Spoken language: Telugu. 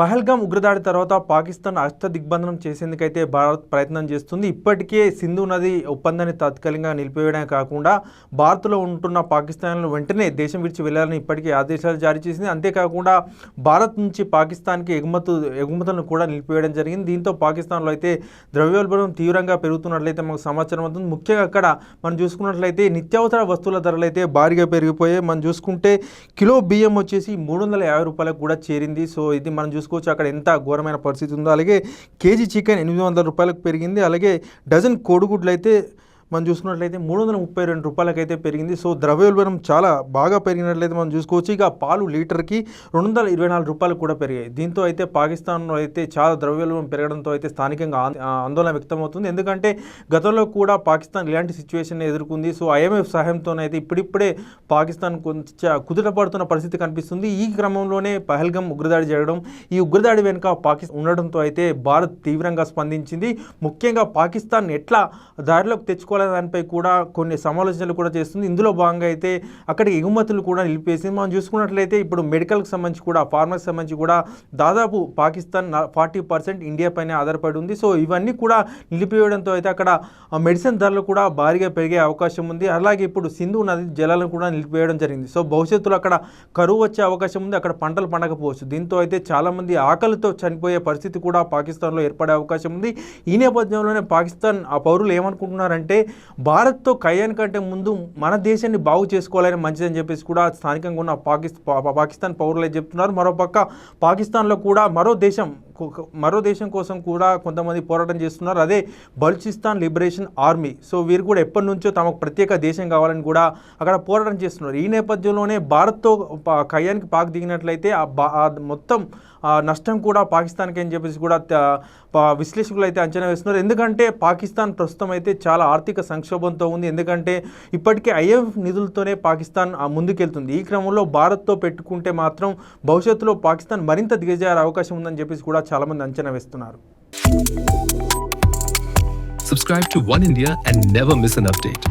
పహల్గామ్ ఉగ్రదాడి తర్వాత పాకిస్తాన్ అష్ట దిగ్బంధనం చేసేందుకైతే భారత్ ప్రయత్నం చేస్తుంది. ఇప్పటికే సింధు నది ఒప్పందాన్ని తాత్కాలికంగా నిలిపివేయడమే కాకుండా భారత్లో ఉంటున్న పాకిస్తాన్లను వెంటనే దేశం విడిచి వెళ్ళాలని ఇప్పటికే ఆదేశాలు జారీ చేసింది. అంతేకాకుండా భారత్ నుంచి పాకిస్తాన్కి ఎగుమతు ఎగుమతులను కూడా నిలిపివేయడం జరిగింది. దీంతో పాకిస్తాన్లో అయితే ద్రవ్యోల్బణం తీవ్రంగా పెరుగుతున్నట్లయితే మనకు సమాచారం అవుతుంది ముఖ్యంగా అక్కడ మనం చూసుకున్నట్లయితే నిత్యావసర వస్తువుల ధరలు అయితే భారీగా పెరిగిపోయాయి. మనం చూసుకుంటే కిలో బియ్యం వచ్చేసి మూడు వందల యాభై రూపాయలకు కూడా చేరింది. సో ఇది మనం తెలుసుకోవచ్చు అక్కడ ఎంత ఘోరమైన పరిస్థితి ఉందో. అలాగే కేజీ చికెన్ ఎనిమిది వందల రూపాయలకు పెరిగింది. అలాగే డజన్ కోడిగుడ్లు అయితే మనం చూసుకున్నట్లయితే మూడు వందల ముప్పై రెండు రూపాయలకైతే పెరిగింది. సో ద్రవ్యోల్బణం చాలా బాగా పెరిగినట్లయితే మనం చూసుకోవచ్చు. ఇక పాలు లీటర్కి రెండు వందల ఇరవై నాలుగు రూపాయలు కూడా పెరిగాయి. దీంతో అయితే పాకిస్తాన్లో అయితే చాలా ద్రవ్యోల్బణం పెరగడంతో అయితే స్థానికంగా ఆ, ఆందోళన వ్యక్తమవుతుంది. ఎందుకంటే గతంలో కూడా పాకిస్తాన్ ఇలాంటి సిచ్యువేషన్ ఎదుర్కొంది. సో ఐఎంఎఫ్ సహాయంతోనైతే ఇప్పుడిప్పుడే పాకిస్తాన్ కొంచెం కుదుట పడుతున్న పరిస్థితి కనిపిస్తుంది. ఈ క్రమంలోనే పహల్గం ఉగ్రదాడి జరగడం ఈ ఉగ్రదాడి వెనుక పాకిస్తాన్ ఉండడంతో అయితే భారత్ తీవ్రంగా స్పందించింది. ముఖ్యంగా పాకిస్తాన్ ఎట్లా దారిలోకి తీసుకోవాలనే దానిపై కూడా కొన్ని సమాలోచనలు కూడా చేస్తుంది. ఇందులో భాగంగా అయితే అక్కడికి ఎగుమతులు కూడా నిలిపేసింది. మనం చూసుకున్నట్లయితే ఇప్పుడు మెడికల్కి సంబంధించి కూడా ఫార్మసీ సంబంధించి కూడా దాదాపు పాకిస్తాన్ ఫార్టీ పర్సెంట్ ఇండియా పైన ఆధారపడి ఉంది. సో ఇవన్నీ కూడా నిలిపివేయడంతో అయితే అక్కడ మెడిసిన్ ధరలు కూడా భారీగా పెరిగే అవకాశం ఉంది. అలాగే ఇప్పుడు సింధు నది జలాలను కూడా నిలిపివేయడం జరిగింది. సో భవిష్యత్తులో అక్కడ కరువు వచ్చే అవకాశం ఉంది. అక్కడ పంటలు పండకపోవచ్చు. దీంతో అయితే చాలామంది ఆకలితో చనిపోయే పరిస్థితి కూడా పాకిస్తాన్లో ఏర్పడే అవకాశం ఉంది. ఈ నేపథ్యంలోనే పాకిస్తాన్ ఆ పౌరులు ఏమనుకుంటున్నారంటే భారత్తో కయ్యానికంటే ముందు మన దేశాన్ని బాగు చేసుకోవాలని మంచిదని చెప్పేసి కూడా స్థానికంగా ఉన్న పాకిస్తా పా- పాకిస్తాన్ పౌరులు చెప్తున్నారు? మరోపక్క పాకిస్తాన్లో కూడా మరో దేశం మరో దేశం కోసం కూడా కొంతమంది పోరాటం చేస్తున్నారు. అదే బలుచిస్తాన్ లిబరేషన్ ఆర్మీ. సో వీరు కూడా ఎప్పటి నుంచో తమకు ప్రత్యేక దేశం కావాలని కూడా అక్కడ పోరాటం చేస్తున్నారు. ఈ నేపథ్యంలోనే భారత్తో పా- కయ్యానికి పాక్ దిగినట్లయితే ఆ బా- మొత్తం నష్టం కూడా పాకిస్తాన్కి అని చెప్పేసి కూడా విశ్లేషకులు అయితే అంచనా వేస్తున్నారు. ఎందుకంటే పాకిస్తాన్ ప్రస్తుతం అయితే చాలా ఆర్థిక సంక్షోభంతో ఉంది. ఎందుకంటే ఇప్పటికే ఐఎఫ్ నిధులతోనే పాకిస్తాన్ ముందుకెళ్తుంది. ఈ క్రమంలో భారత్తో పెట్టుకుంటే మాత్రం భవిష్యత్తులో పాకిస్తాన్ మరింత దిగజారే అవకాశం ఉందని చెప్పేసి కూడా చాలామంది అంచనా వేస్తున్నారు Subscribe to One India and never miss an update.